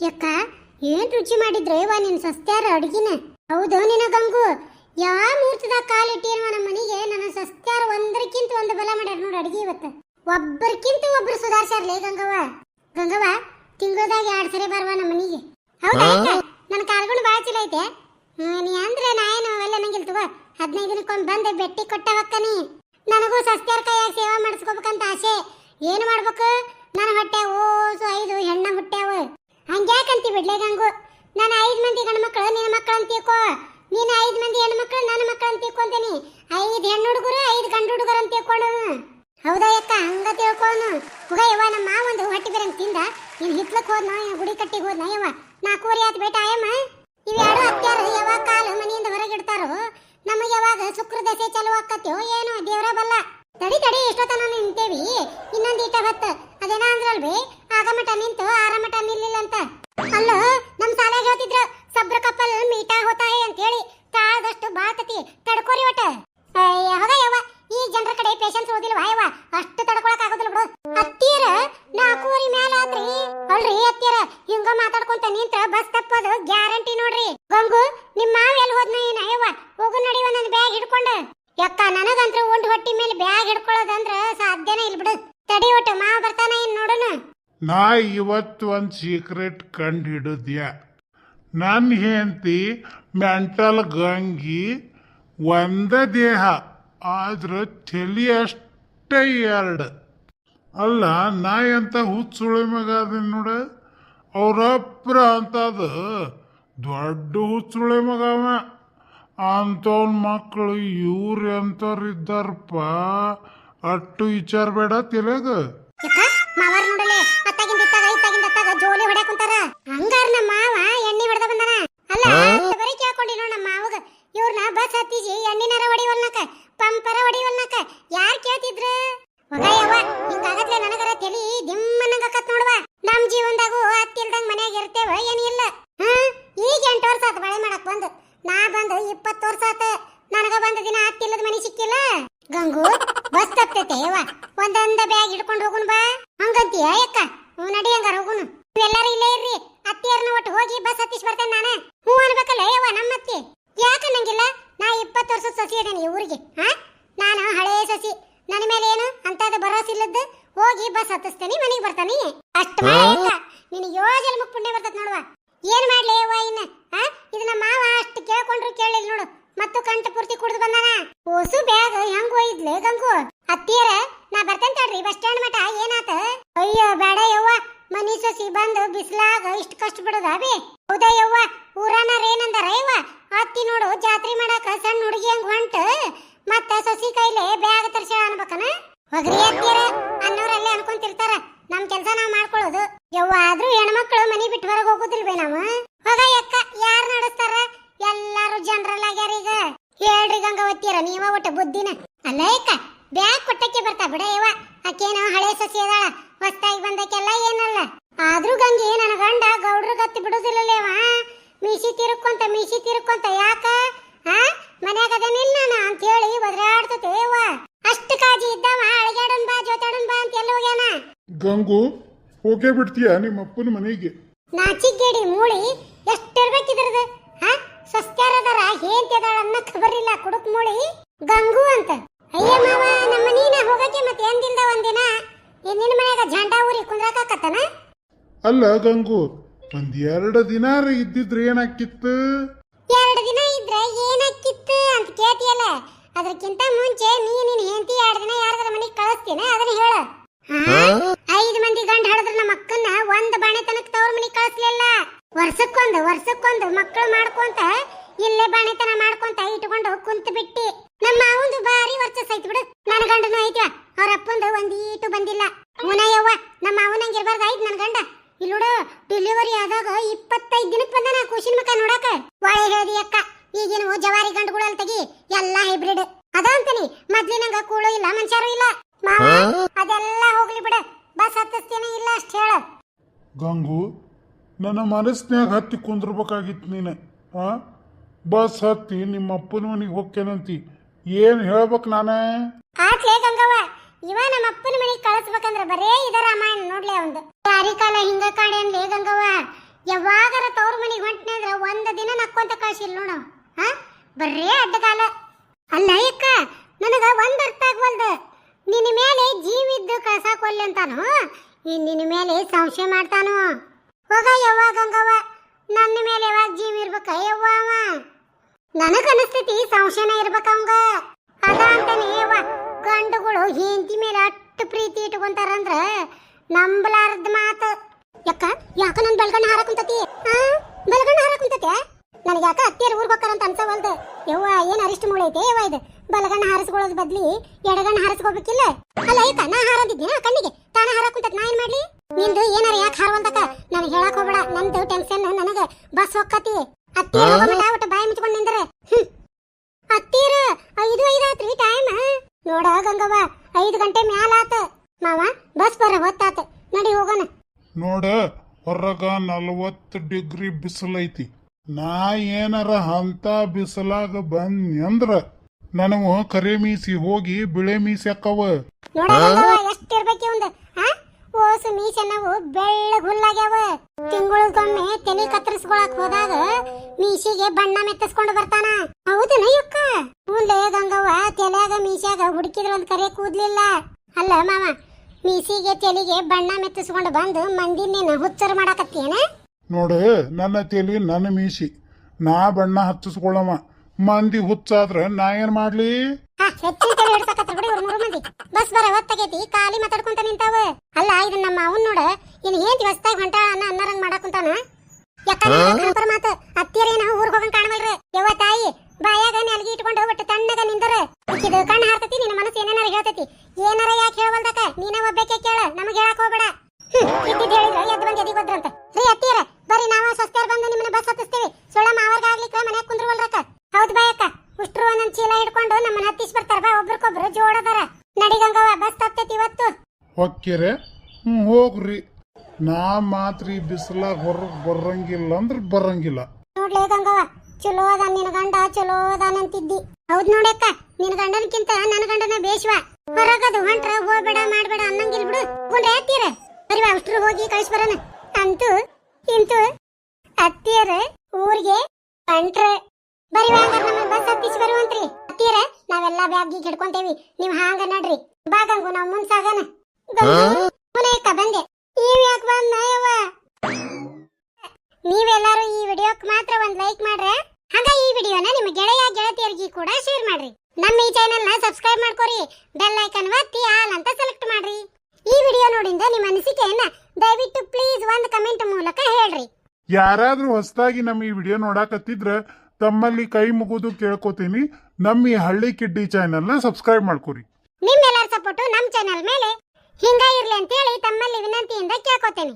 ಯಕ್ಕ ಏನ್ ರುಚಿ ಮಾಡಿದ್ರೆ ನಿನ್ ಸಸ್ತ್ಯಾರ ಅಡುಗಿನ? ಹೌದು ನಿನ ಗಂಗು? ಯಾವ ಮೂರ್ತದ ಕಾಲಿಟ್ಟಿರುವ ನಮ್ಮ ಮನೆಗೆ ನನ್ನ ಸಸ್ತ್ಯಾರ ಒಂದರಕ್ಕಿಂತ ಒಂದು ಬಲ ಮಾಡ್ಯಾರ ನೋಡಿ ಅಡುಗೆ ಇವತ್ತು. ಒಬ್ಬರಕ್ಕಿಂತ ಒಬ್ರು ಸುಧಾರ್ಸ್ಯಾರ್ಲೇ ಗಂಗವ್ವ? ಗಂಗವ್ವ ತಿಂಗಳದಾಗ ಎರಡ್ ಸರಿ ಬರುವ ನಮ್ಮ ಮನೆಗೆ. ಹೌದಾ? ನನ್ನ ಕಾಲ್ಗಳು ಬಾಳ ಚಲೋ ಐತೆ. ನೀ ಅಂದ್ರೆ ನಾ ಏನು ಅವೆಲ್ಲ ನಂಗಿಲ್ತವ ಹದಿನೈದು ದಿನಕ್ಕೊಂದ್ ಬಂದು ಬೆಟ್ಟಿ ಕೊಟ್ಟವಕ್ಕ ನೀ. ನನಗೂ ಸಸ್ತ್ಯಾರ ಕೈಯಾಗ ಸೇವಾ ಮಾಡಿಸ್ಕೋಬೇಕಂತ ಆಸೆ. ಏನು ಮಾಡ್ಬೇಕು ನನ್ನ ಹೊಟ್ಟೆ ಓಸು ಐದು ಹೆಣ್ಣ ಹುಟ್ಟ್ಯಾವ ಹಂಗ್ಯಾಕಂತಿ ಬಿಡ್ಲೆ ಗಂಗು ನಾನು ಐದು ಮಂದಿ ಗಂಡು ಮಕ್ಕಳು ನಿನ್ನ ಮಕ್ಕಳು ಅಂತೀಕೋ ನೀನು ಐದು ಮಂದಿ ಹೆಣ್ಣು ಮಕ್ಕಳು ನನ್ನ ಮಕ್ಕಳು ಅಂತ ತಿಳ್ಕೊಂತೀನಿ ಐದು ಹೆಣ್ಣು ಹುಡುಗರು ಐದು ಗಂಡು ಹುಡುಗರು ಅಂತ ತಿಳ್ಕೊಂಡು ಹೌದಾ ಯಕ್ಕ ಹಂಗ ತಿಳ್ಕೊನು ಹುಗ ನಮ್ಮ ಮಾವ ಒಂದು ಹೊಟ್ಟಿ ಬೇರಂಗ್ ತಿಂದ. ಹಿತ್ಲಕ್ ಹೋದ್ನ ಇವ್ನ್ ಗುಡಿ ಕಟ್ಟಿಗೆ ಹೋದ್ನ ಯವ್ವ? ನಾಲ್ಕೂವರೆ ಆತ್ ಬೇಟ ಆಯಮ್ಮ ಇವೆರಡು ಅತ್ಯಾರ ಯಾವಾಗ ಕಾಲು ಮನೆಯಿಂದ ಹೊರಗಿಡ್ತಾರೋ? ನಮಗೆ ಯಾವಾಗ ಶುಕ್ರ ದಶೆ ಚಲೋ ಆಕತ್ಯೋ ಏನೋ, ದೇವರ ಬಲ್ಲ. ತಡಿ ತಡಿ, ಎಷ್ಟೊತ್ತನ ನಿಂತೇವಿ? ಇನ್ನೊಂದು ಇಟ ಹೊತ್ತು ಅದೇನ ಅಂದ್ರಲ್ವಿ? ಆಗ ಮಟ ನಿಂತು, ಆರ ನಿಲ್ಲಿಲ್ಲ ಅಂತ. ಅಲ್ಲೋ, ನಮ್ ಸಾಲಾಗ ಹೇಳ್ತಿದ್ರು, ಸಬ್ರ ಕಪ್ಪಲ್ ಮೀಟಾ ಹೋತಾಯಿ ಅಂತ ಹೇಳಿ ತಾಳದಷ್ಟು ಬಾತತಿ ತಡ್ಕೋರಿ ಒಟ್ಟ. ಅಯ್ಯ, ಹೋಗ ಜನರ ಕಡೆ ಪೇಷನ್ಸ್ ಓದಿಲ್ವಾ ಯವ್ವ? ಅಷ್ಟು ತಡ್ಕೊಳಕ್ ಆಗೋದಿಲ್ಲ ಬಿಡು. ಅತ್ತೀರ ನಾಲ್ಕೂವರೆ ಮ್ಯಾಲ ಆತ್ರಿ. ಅಲ್ರಿ ಅತ್ತೀರ ಹಿಂಗ ಮಾತಾಡ್ಕೊಂತ ನಿಂತ ಬಸ್ ತಪ್ಪದು ಗ್ಯಾರಂಟಿ ನೋಡ್ರಿ. ಗಂಗು ನಿಮ್ಮ ಮಾವ ಎಲ್ಲಿ ಹೋದ್ನ ಏನ? ಅಯ್ಯವ ಹೋಗು ನಡಿ ನನ್ನ ಬ್ಯಾಗ್ ಹಿಡ್ಕೊಂಡು. ಯಕ್ಕ, ನನಗಂತ್ರ ಒಂದು ಹೊಟ್ಟಿ ಮೇಲೆ ಬ್ಯಾಗ್ ಹಿಡ್ಕೊಳ್ಳೋದಂದ್ರ ಸಾಧ್ಯನೇ ಇಲ್ಲ ಬಿಡು. ತಡಿ ಒಟ್ಟು, ಮಾವ ಬರ್ತಾನ ಏನ್ ನೋಡೋಣ? ನಾ ಇವತ್ತು ಒಂದು ಸೀಕ್ರೆಟ್ ಕಂಡು ಹಿಡಿದ್ಯ ನನ್ನ ಹೆಂಡತಿ ಮೆಂಟಲ್ ಗಂಗಿ ಒಂದ ದೇಹ. ಆದ್ರೆ ತಲೆ ಅಷ್ಟೇ ಎರಡು. ಅಲ್ಲ ನಾ ಎಂತ ಹುಚ್ಚುಳಿ ಮಗ ಅದೀನಿ ನೋಡ. ಅವ್ರಪ್ರ ಅದು ದೊಡ್ಡ ಹುಚ್ಚುಳಿ ಮಗ ಅವ. ಅಂಥವ್ನ ಮಕ್ಕಳು ಇವ್ರು ಎಂಥವ್ರಿದ್ದಾರಪ್ಪ ಅಟ್ಟು ವಿಚಾರ ಬೇಡ ತಿಳಿಯೋದು ಅತ್ತಾಗಿಂದ ಇತ್ತಾಗ ಇತ್ತಾಗಿಂದ ಅತ್ತಾಗ ಜೋಲಿ ಹೊಡ್ಯಾಕ ಕುಂತಾರ ಹಂಗಾರ ನಮ್ಮ ಮಾವ ಎಣ್ಣೆ ಹೊಡೆದ ಬಂದಾನ ಅಲ್ಲ ಬರೀ ಕೇಳ್ಕೊಂಡಿ ನೋಡ್ ನಮ್ಮ ಮಾವಗ ಇವ್ರನ್ನ ಬಸ್ ಹತ್ತಿಸಿ ಎಣ್ಣಿನಾರ ಹೊಡಿವಲ್ನಕ ಪಂಪರ ಹೊಡಿವಲ್ನಕ ಯಾರ್ ಕೇಳ್ತಿದ್ರು ಹೊಗಯವ್ವ ಹಿಂಗಾಗತ್ಲೆ ನನಗರ ತಲಿ ದಿಮ್ಮನಂಗಕತ್ ನೋಡುವ ನಮ್ ಜೀವನದಾಗೂ ಅತ್ತಿಲ್ದಂಗ್ ಮನ್ಯಾಗ ಇರ್ತೇವ ಏನಿಲ್ಲ ಹ್ಮ್ ಈಗ ಎಂಟು ವರ್ಷ ಆತ ಬಳೆ ಮಾಡಕ್ ಬಂದು ನಾ ಬಂದು ಇಪ್ಪತ್ತು ವರ್ಷ ಆತ ನನಗ ಬಂದ ದಿನ ಅತ್ತಿಲ್ಲದ ಮನಿ ಸಿಕ್ಕಿಲ್ಲ ಗಂಗು ಬಸ್ ತಪ್ತೈತೆ ಯವ್ವ ಒಂದೊಂದ ಬ್ಯಾಗ್ ಹಿಡ್ಕೊಂಡು ಹೋಗುನ್ ಬಾ. ಹಂಗಂತೀಯ ಯಕ್ಕ ಹ್ಞೂ ನಡಿ ಹಂಗಾರ ಹೋಗುನು ನೀವೆಲ್ಲರೂ ಇಲ್ಲೇ ಇರ್ರಿ ಅತ್ತಿಯರ್ನ ಒಟ್ಟು ಹೋಗಿ ಬಸ್ ಹತ್ತಿಸ್ ಬರ್ತೇನೆ ನಾನು ಹ್ಞೂ ಅನ್ಬೇಕಲ್ಲ ಯವ್ವ ನಮ್ಮ ಅತ್ತಿ ಯಾಕ ನಂಗಿಲ್ಲ ನಾ ಇಪ್ಪತ್ತು ವರ್ಷದ ಸಸಿ ಅದೇನಿ ಈ ಊರಿಗೆ ಹಾ ನಾನು ಹಳೇ ಸಸಿ ನನ್ನ ಮೇಲೆ ಏನು ಅಂತದ ಭರೋಸೆ ಇಲ್ಲದ್ದು ಹೋಗಿ ಬಸ್ ಹತ್ತಿಸ್ತೇನೆ ಮನೆಗೆ ಬರ್ತಾನೆ ಅಷ್ಟು ಮಾಡಕ್ಕ ನಿನಗೆ ಯೋಜನೆ ಮುಕ್ ಪುಣ್ಯ ಬರ್ತದ ನೋಡುವ ಏನ್ ಮಾಡ್ಲಿ ಯವ್ವ ಇನ್ನ ಹಾ ಇದು ನಮ್ಮ ಮಾವ ಅಷ್ಟು ಕೇಳ್ಕೊಂಡ್ರು ಕೇಳಿಲ್ಲ ನೋಡು ಮತ್ತು ಕಂಠ ಪೂರ್ತಿ ಕುಡಿದು ಬಂದಾನ ಓಸು ಬ್ಯಾಗ್ ಹೆಂಗ್ ಒಯ್ದ್ಲೆ ಗಂಗು ಅತ್ತಿಯರ ನಾ ಬರ್ತೇನೆ ತಡ್ರಿ ಬಸ್ ಸ್ಟ್ಯಾಂಡ್ ಮಟ ಏನಾತ ಅಯ್ಯೋ ಬೇಡ ಯವ್ವ ಮನಿ ಸೊಸಿ ಬಂದು ಬಿಸ್ಲಾಗ ಇಷ್ಟ ಕಷ್ಟ ಬಿಡೋದ ಬಿ ಹೌದಾ ಯವ್ವ ಊರಾನರ ಏನಂದಾರ ಯವ್ವ ಅತ್ತಿ ನೋಡು, ಜಾತ್ರೆ ಮಾಡಾಕ ಸಣ್ಣ ಹುಡುಗಿ ಹಂಗ ಹೊಂಟ, ಮತ್ತ ಸೊಸಿ ಕೈಲಿ ಬ್ಯಾಗ್ ತರ್ಸ ಅನ್ಬೇಕನ? ಹೊಗರಿ ಅತ್ತಿಯರ ಅನ್ನೋರಲ್ಲೇ ಅನ್ಕೊಂತಿರ್ತಾರ. ನಮ್ ಕೆಲ್ಸ ನಾವ್ ಮಾಡ್ಕೊಳ್ಳೋದು. ಯವ್ವ ಆದ್ರೂ ಹೆಣ್ಮಕ್ಳು ಮನಿ ಬಿಟ್ಟು ಹೊರಗೆ ಹೋಗುದಿಲ್ವೇ ನಾವು? ಹೋಗ ಯಕ್ಕ, ಯಾರ್ ನಡಸ್ತಾರ? ಎಲ್ಲಾರು ಜನರಲ್ ಆಗ್ಯಾರ ಈಗ. ಹೇಳ್ರಿ ಗಂಗಾವತಿಯರ, ನೀವ ಒಟ್ಟ ಬುದ್ಧಿನ. ಅಲ್ಲ ಯಕ್ಕ, ಬ್ಯಾಗ್ ಕೊಟ್ಟಕ್ಕೆ ಬರ್ತಾ ಬಿಡ ಯವ್ವ. ಆಕೇನೋ ಹಳೆ ಸಸಿ ಅದಾಳ ಹೊಸ್ತಾಗಿ ಬಂದಕ್ಕೆಲ್ಲ ಏನಲ್ಲ. ಆದ್ರೂ ಗಂಗಿ, ನನ್ನ ಗಂಡ ಗೌಡ್ರ ಗತ್ತಿ ಬಿಡುದಿಲ್ಲಲೇವ ಮೀಸಿ ತಿರುಕೊಂತ ಮೀಸಿ ತಿರುಕೊಂತ ಯಾಕ? ಹಾ ಮನ್ಯಾಗ ಅದನ್ನಿಲ್ಲ ನಾನು ಅಂತ ಹೇಳಿ ಒದರಾಡ್ತತೆ ಅಷ್ಟು ಕಾಜಿ ಇದ್ದವ ಅಳಗ್ಯಾಡನ್ ಬಾ ಜೋತಾಡನ್ ಬಾ ಅಂತ ಎಲ್ಲ ಹೋಗ್ಯಾನ. ಗಂಗು ಹೋಗೇ ಬಿಡ್ತೀಯ ನಿಮ್ಮ ಅಪ್ಪನ ಮನೆಗೆ? ನಾಚಿಗೇಡಿ ಮೂಳಿ ಎಷ್ಟಿರ್ಬೇಕಿದ್ರದು ಹಾ ಸಸ್ತ್ಯಾರದಾರ ಹೇಂತಿದಾಳ ಅನ್ನ ಖಬರಿಲ್ಲ ಕುಡುಕ್ ಮೂಳಿ. ಗಂಗು ಅಂತ. ಅಯ್ಯ ಮಾವ ನಮ್ಮ ನೀನ ಹೋಗಕ್ಕೆ ಮತ್ತೆ ಎಂದಿಂದ ಒಂದಿನ? ನಿನ್ನ ಮನ್ಯಾಗ ಜಂಡಾ ಊರಿ ಕುಂದ್ರಾಕತ್ತನ ಅಲ್ಲ ಗಂಗು ಒಂದ್ ಎರಡು ದಿನಾರ ಇದ್ದಿದ್ರೆ ಏನಾಕಿತ್ತು? ಎರಡು ದಿನ ಇದ್ರೆ ಏನಾಕಿತ್ತು ಅಂತ ಕೇಳ್ತಿಯಲ್ಲ? ಅದಕ್ಕಿಂತ ಮುಂಚೆ ನೀ ನಿನ್ ಹೆಂಡತಿ ಎರಡು ದಿನ ಯಾರ್ದಾರ ಮನೆಗೆ ಕಳಿಸ್ತೀನಿ? ಅದನ್ನ ಹೇಳು? ಐದು ಮಂದಿ ಗಂಡ ಹಡದ್ರ ನಮ್ಮ ಅಕ್ಕನ್ನ ಒಂದ್ ಬಾಣೆ ತನಕ ತವ್ರ ಮನೆಗೆ ಕಳಿಸ್ಲಿಲ್ಲ. ವರ್ಷಕ್ಕೊಂದು ವರ್ಷಕ್ಕೊಂದು ಮಕ್ಕಳು ಮಾಡ್ಕೊಂತ ಇಲ್ಲೇ ಬಾಣೆತನ ಮಾಡ್ಕೊಂತ ಇಟ್ಕೊಂಡು ಕುಂತ ಬಿಟ್ಟಿ ನಮ್ಮ ಅವಂದು ಭಾರಿ ವರ್ಚಸ್ ಐತಿ ಬಿಡು. ನನ್ನ ಗಂಡನು ಐತಿವ ಅವ್ರ ಅಪ್ಪಂದು ಒಂದೀಟು ಬಂದಿಲ್ಲ. ಮುನಯ್ಯವ್ವ ನಮ್ಮ ಅವನಂಗಿರ್ಬಾರ್ದು ಐತ್ ನನ್ನ ಗಂಡ. ಇಲ್ಲೋಡು ಡೆಲಿವರಿ ಆದಾಗ ಇಪ್ಪತ್ತೈದು ದಿನಕ್ಕೆ ಬಂದಾನ ಖುಷಿನ ಮಕ ನೋಡಕ? ಒಳ್ಳೆ ಹೇಳ್ದಿ ಅಕ್ಕ ಈಗಿನ ಜವಾರಿ ಗಂಡುಗಳಲ್ಲಿ ತೆಗಿ ಎಲ್ಲಾ ಹೈಬ್ರಿಡ್ ಅದ ಅಂತೀನಿ ಮೊದ್ಲಿನಂಗ ಕೂಳು ಇಲ್ಲ ಮನುಷ್ಯರು ಇಲ್ಲ. ಮಾವ ಅದೆಲ್ಲ ಹೋಗ್ಲಿ ಬಿಡ ಬಸ್ ಹತ್ತಿಸ್ತೀನಿ ಇಲ್ಲ ಅಷ್ಟ ಹೇಳ. ಗಂಗು ನನ್ನ ಮನಸ್ನ್ಯಾಗ ಹತ್ತಿ ಕುಂದ್ರಬೇಕಾಗಿತ್ತು ನೀನು ಆ? ಬಸ್ ಹತ್ತಿ ನಿಮ್ಮ ಅಪ್ಪನ ಮನೆಗೆ ಹೋಗ್ತೇನಂತಿ ಏನು ಹೇಳ್ಬೇಕು ನಾನೇ? ಆತ್ಲೇ ಗಂಗವ್ವ ಇವ ನಮ್ಮ ಅಪ್ಪನ ಮನೆಗೆ ಕಳಿಸ್ಬೇಕಂದ್ರ ಬರೇ ಇದ ರಾಮಾಯಣ ನೋಡ್ಲಿ ಅವಂದು. ಕಾಲ ಹಿಂಗ ಕಾಡೆ ಅನ್ಲೇ ಗಂಗವ್ವ. ಯಾವಾಗರ ತವ್ರ ಮನೆಗೆ ಹೊಂಟ್ನೆ ಒಂದ ದಿನ ನಕ್ಕೊಂತ ಕಳ್ಸಿಲ್ ನೋಡು. ಹಾ? ಬರ್ರೇ ಅಡ್ಡಗಾಲ ಅಲ್ಲ ಅಕ್ಕ ನನಗ ಒಂದ್ ಅರ್ಥ ಆಗ್ವಲ್ದ. ನಿನ್ನ ಮೇಲೆ ಜೀವಿದ್ದು ಕಳ್ಸಾಕೊಲ್ಲಿ ಅಂತಾನು. ಈ ನಿನ್ನ ಮೇಲೆ ಸಂಶಯ ಮಾಡ್ತಾನು. ಹೋಗ ಯಾವಾಗ ಹಂಗವ ನನ್ನ ಮೇಲೆ ಯಾವಾಗ ಜೀವ ಇರ್ಬೇಕ ಯವ್ವ ಅವ? ನನಗ ಅನಸ್ತೈತಿ ಸಂಶಯನ ಇರ್ಬೇಕ ಅವಂಗ. ಅದ ಅಂತಾನೆ ಯವ್ವ, ಗಂಡುಗಳು ಹೆಂಡತಿ ಮೇಲೆ ಅಷ್ಟು ಪ್ರೀತಿ ಇಟ್ಕೊಂತಾರಂದ್ರ ನಂಬಲಾರದ್ ಯಾಕ ನನ್ ಬೆಳಗಣ್ಣ ಹಾರಕುಂತತಿ ಹಾ ಬೆಳಗಣ್ಣ ಹಾರಕುಂತತಿ ನನಗೆ ಯಾಕ ಅತ್ತಿಯರ್ ಊರ್ ಅಂತ ಅನ್ಸವಲ್ದು ಯವ್ವ ಏನ್ ಅರಿಷ್ಟ ಮೂಳೆ ಐತೆ? ಯವ್ವ ಇದು? ಬಲಗಣ್ಣ ಹಾರಿಸ್ಕೊಳ್ಳೋದ್ ಬದ್ಲಿ ಎಡಗಣ್ಣ ಹಾರಿಸ್ಕೋಬೇಕಿಲ್ಲ? ಅಲ್ಲ ಐತ ನಾ ಹಾರದಿದ್ದೀನ ಕಣ್ಣಿಗೆ? ತಾನ ಹಾರಕುಂತತ್ ನಾ ಏನ್ ಮಾಡ್ಲಿ? ನಿಂದು ಏನಾರ ಯಾಕೆ ಹಾರವಂತಕ? ನನಗೆ ಹೇಳಕ್ ಹೋಗ್ಬೇಡ. ನಂದು ಟೆನ್ಷನ್ ನನಗ. ಬಸ್ ಹೊಕ್ಕತಿ ಅತ್ತಿಯರ್ ಒಟ್ಟು ಬಾಯಿ ಮುಚ್ಕೊಂಡ್ ನಿಂದ್ರೆ. ಹ್ಮ್. ಐದು ಐದು ಐದಾತ್ರಿ ಟೈಮ್ ನೋಡ ಗಂಗವ್ವ ಐದು ಗಂಟೆ ಮ್ಯಾಲ ಆತ. ಮಾವ ಬಸ್ ಬರ ಹೊತ್ತಾತ. ನಡಿ ಹೋಗೋಣ. ನೋಡ ಹೊರಗ ನಲವತ್ತು ಡಿಗ್ರಿ ಬಿಸಿಲೈತಿ. ನಾ ಏನಾರ ಅಂತ ಬಿಸಿಲಾಗ ಬಂದ್ನಿ ಅಂದ್ರ ನನವು ಕರೆ ಮೀಸಿ ಹೋಗಿ ಬಿಳೆ ಮೀಸಿ ಅಕ್ಕವ ಎಷ್ಟಿರ್ಬೇಕು ಹಾ ಓಸು ಮೀಸೆ ನಾವು ಬೆಳ್ಳಗ್ ಹುಲ್ಲಾಗ್ಯಾವ. ತಿಂಗಳಿಗೊಮ್ಮೆ ತಲೆ ಕತ್ತರಿಸ್ಕೊಳಕ್ ಹೋದಾಗ ಮೀಸಿಗೆ ಬಣ್ಣ ಮೆತ್ತಿಸ್ಕೊಂಡು ಬರ್ತಾನ. ಹೌದನ ಯಕ್ಕ? ಮುಂದೆ ಗಂಗವ್ವ ತಲೆಯಾಗ ಮೀಸ್ಯಾಗ ಹುಡುಕಿದ್ರ ಒಂದ್ ಕರೆ ಕೂದ್ಲಿಲ್ಲ. ಅಲ್ಲ ಮಾವ ಮೀಸಿಗೆ ತೆಲಿಗೆ ಬಣ್ಣ ಮೆತ್ತಿಸ್ಕೊಂಡು ಬಂದು ಮಂದಿ ನೀನು ಹುಚ್ಚರು ಮಾಡಾಕತ್ತೇನ ನೋಡು ನನ್ನ ತಲೆ ನನ್ನ ಮೀಸಿ. ನಾ ಬಣ್ಣ ಹಚ್ಚಿಸ್ಕೊಳ್ಳವ ಮಂದಿ ಹುಚ್ಚಾದ್ರ ನಾ ಏನ್ ಮಾಡ್ಲಿ? ಹಾ, ಹೆಚ್ಚಿನ ತಲೆ ಹಿಡ್ಸಕತ್ರ ಬಿಡಿ ಇವ್ರು ಮೂರು ಮಂದಿ. ಬಸ್ ಬರ ಹೊತ್ತಾಗೈತಿ ಖಾಲಿ ಮಾತಾಡ್ಕೊಂತ ನಿಂತಾವ. ಅಲ್ಲ ಇದನ್ನ ನಮ್ಮ ಅವನ್ ನೋಡ. ಇನ್ ಏನ್ ಹೊಸ್ತಾಗ ಹೊಂಟಾಳ ಅನ್ನ ಅನ್ನರಂಗ್ ಮಾಡಾಕುಂತಾನ ಯಾಕಂದ್ರೆ ಮಾತು ಅತ್ತಿಯರೇನ ಊರ್ಗ್ ಹೋಗಂಗ್ ಕಾಣವಲ್ರಿ ಯವ್ವ ತಾಯಿ ಬಾಯಾಗ ನೆಲಗಿ ಇಟ್ಕೊಂಡು ಒಟ್ಟು ತಣ್ಣಗ ನಿಂದರ ಇಕ್ಕಿದ ಕಣ್ಣು ಹಾರ್ತತಿ ನಿನ್ನ ಮನಸ್ಸು ಏನೇನಾರ ಹೇಳ್ತತಿ ಏನಾರ ಯಾಕೆ ಹೇಳವಲ್ದಕ ನೀನ ಒಬ್ಬೇಕೆ ಕೇಳ ನಮಗ್ ಹೇಳಕ್ ಹೋಗ್ಬೇಡ ಹ್ಮ್, ಇದ್ದಿದ್ ಹೇಳಿದ್ರ ಎದ್ದು ಬಂದು ಎದಿಗ್ ಹೋದ್ರಂತ ರೀ ಅತ್ತಿಯರ ಬರೀ ನಾವ ಸ್ವಸ್ಥ್ಯಾರ ಬಂದು ನಿಮ್ಮನ್ನ ಬಸ್ ಹತ್ತಿಸ್ತೀವಿ ಸುಳ್ಳ ಮಾವರ್ಗ ಆಗ್ಲಿಕ್ಕ ಮನ್ಯಾಗ ಕುಂದ್ರವಲ್ರಕ್ಕ ಹೌದ್ ಬಾಯಕ್ಕ ಉಷ್ಟ್ರು ಒಂದೊಂದ್ ಚೀಲ ಹಿಡ್ಕೊಂಡು ನಮ್ಮನ್ನ ಹತ್ತಿಸ್ ಬರ್ತಾರ ಬಾ ಒಬ್ರಿಗೊಬ್ರು ಜೋಡದಾರ ನಡಿಗಂಗವ ಬಸ್ ತಪ್ಪೈತಿ ಇವತ್ತು. ಹೊಕ್ಕಿರೆ ಹ್ಞೂ ಹೋಗ್ರಿ. ನಾ ಮಾತ್ರ ಈ ಬಿಸಿಲಾಗ ಹೊರಗೆ ಬರಂಗಿಲ್ಲ ಅಂದ್ರೆ ಬರಂಗಿಲ್ಲ. ನೋಡ್ಲೇ ಗಂಗವ ಚಲೋ ಅದ ನಿನ್ ಗಂಡ ಚಲೋ ಅದಾನಂತಿದ್ದಿ ಹೌದ್ ನೋಡಕ್ಕ ನಿನ್ ಗಂಡನಕ್ಕಿಂತ ನನ್ನ ಗಂಡನ ಬೇಶ್ವ ಹೊರಗದು ಹೊಂಟ್ರ ಹೋಗ್ಬೇಡ ಮಾಡ್ಬೇಡ ಅನ್ನಂಗಿಲ್ ಬಿಡು. ಗುಂಡ್ರೆ ಹತ್ತಿರ. ಬರಿ ಬಾ ಅಷ್ಟ್ರು ಹೋಗಿ ಕಳಿಸ್ ಬರೋಣ. ಅಂತೂ ಇಂತು ಅತ್ತಿಯರ ಊರಿಗೆ ಹೊಂಟ್ರ. ಬರಿ ನಾವೆಲ್ಲ ಕಿಡ್ಕೊಂತೇವಿ ಗೀಗ್ ನೀವ್ ಹಾಂಗ ನಡ್ರಿ. ಬಾ ಗಂಗು ನಾವ್ ಮುಂಸಾಗನ. ಮುನೇಕ ಬಂದೆ ನೀವ್ ಯಾಕ ಬಂದ ನೀವೆಲ್ಲರೂ ಈ ವಿಡಿಯೋಕ್ಕೆ ಮಾತ್ರ ಒಂದ್ ಲೈಕ್ ಮಾಡ್ರೆ ಹಂಗ ಈ ವಿಡಿಯೋನ ನಿಮ್ಮ ಗೆಳೆಯ ಗೆಳತಿಯರಿಗೆ ಕೂಡ ಶೇರ್ ಮಾಡ್ರಿ. ನಮ್ಮ ಈ ನ ಸಬ್ಸ್ಕ್ರೈಬ್ ಮಾಡ್ಕೊರಿ ಬೆಲ್ ಐಕನ್ ಒತ್ತಿ ಆಲ್ ಅಂತ ಸೆಲೆಕ್ಟ್ ಮಾಡ್ರಿ. ಈ ವಿಡಿಯೋ ನೋಡಿಂದ ನಿಮ್ಮ ಅನಿಸಿಕೆಯನ್ನ ದಯವಿಟ್ಟು ಪ್ಲೀಸ್ ಒಂದ್ ಕಮೆಂಟ್ ಮೂಲಕ ಹೇಳ್ರಿ. ಯಾರಾದ್ರೂ ಹೊಸದಾಗಿ ನಮ್ಮ ಈ ವಿಡಿಯೋ ನೋಡಾಕತ್ತಿದ್ರ ತಮ್ಮಲ್ಲಿ ಕೈ ಮುಗಿದು ಕೇಳ್ಕೊತೀನಿ. ನಮ್ಮ ಈ ಹಳ್ಳಿ ಕಿಡ್ಡಿ ಚಾನೆಲ್ನ ಸಬ್ಸ್ಕ್ರೈಬ್ ಮಾಡ್ಕೊರಿ. ನಿಮ್ಮೆಲ್ಲರ ಸಪೋರ್ಟ್ ನಮ್ಮ ಚಾನೆಲ್ ಮೇಲೆ ಹಿಂಗ ಇರ್ಲಿ ಅಂತೇಳಿ ತಮ್ಮಲ್ಲಿ ವಿನಂತಿಯಿಂದ ಕೇಳ್ಕೊತೇನೆ.